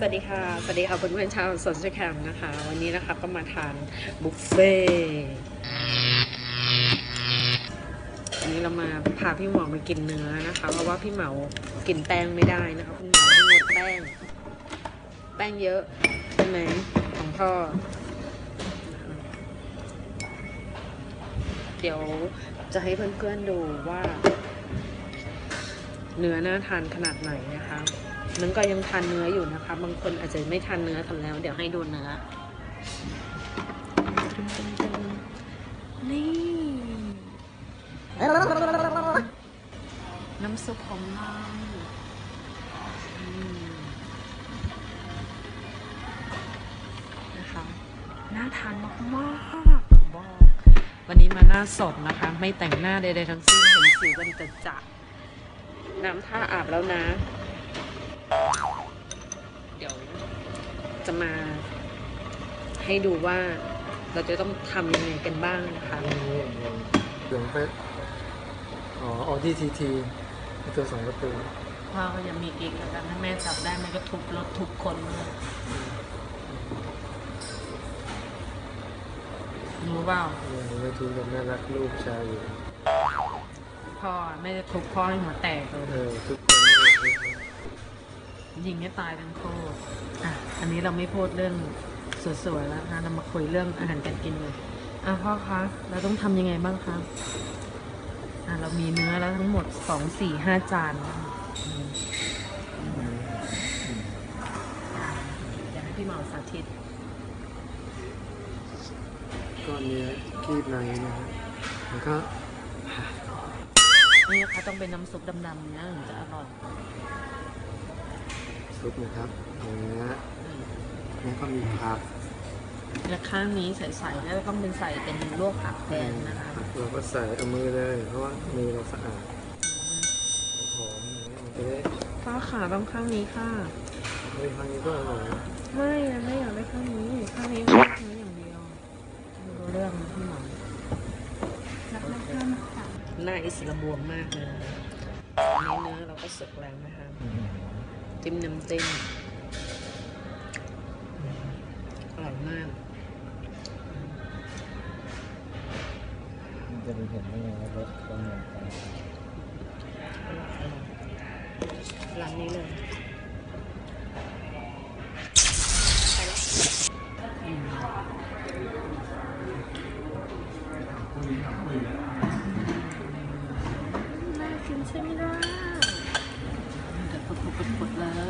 สวัสดีค่ะ สวัสดีค่ะเพื่อนๆชาวสนสแคมนะคะ วันนี้นะคะก็มาทานบุฟเฟ่วันนี้เรามาพาพี่หมอมากินเนื้อนะคะ เพราะว่าพี่เหมากินแป้งไม่ได้นะคะคุณหมอห้งดแป้ง แป้งเยอะใช่ไหมของพ่อ เดี๋ยวจะให้เพื่อนๆดูว่า เนื้อน่าทานขนาดไหนนะคะ นังก็ยังทานเนื้ออยู่นะคะ บางคนอาจจะไม่ทานเนื้อกันแล้ว เดี๋ยวให้ดูเนื้อ นี่ น้ำซุปของเราอืมนะคะน่าทานมากๆบอกวันนี้มาหน้าสดนะคะ ไม่แต่งหน้าใดๆทั้งสิ้นเห็นสิวกันจะจะๆน้ำท่าอาบแล้วนะ จะมา ให้ดูว่าเราจะต้องทำยังไงกันบ้างนะคะเหลืองไปอ๋อออดี้ทีทีตัวสองประตูพ่อก็ยังมีอีกแล้วกันถ้าแม่จับได้แม่ก็ทุบรถทุบคนเลยรู้เปล่ายังไม่ทุกข์แม่รักลูกชายอยู่พ่อไม่ได้ทุบพ่อให้หัวแตกเลยเออทุกคนไม่ทุกข์ ยิงให้ตายทั้งคู่อะ อันนี้เราไม่พูดเรื่องสวยๆแล้วนะเรามาคุยเรื่องอาหารการกินเลยอะพ่อคะ เราต้องทำยังไงบ้างคะ อะ เรามีเนื้อแล้วทั้งหมดสองสี่ห้าจานอืมเดี๋ยวให้พี่เหมาสาธิต ก็เนื้อคีบในนะฮะแล้วก็นี่นะคะต้องเป็นน้ำซุปดำๆเนี้ยถึงจะอร่อย ซุปนะครับเนื้ออืมแล้วก็มีผักและข้างนี้ใส่ๆแล้วต้องเป็นใส่เป็นลวกผักแทนนะคะผักเราก็ใส่เอามือเลย เพราะว่ามือเราสะอาดหอมอย่างเงี้ยมันจะได้ฟ้าขาต้องข้างนี้ค่ะเฮ้ยครั้งนี้ก็อร่อยนะไม่อะไม่อยากได้ข้างนี้ข้างนี้เนื้ออย่างเดียวไม่รู้เรื่องนะพี่หมอหน้าอิสระบวมมากเลยนะอันนี้เนื้อเราก็สุกแล้วนะคะ จิ้มน้ำจิ้มอร่อยมากจะดูเห็นได้ว่ารสก็เหมือนกังร้านนี้เลยน่ากินใช่ไหมล่ะ put, put, put,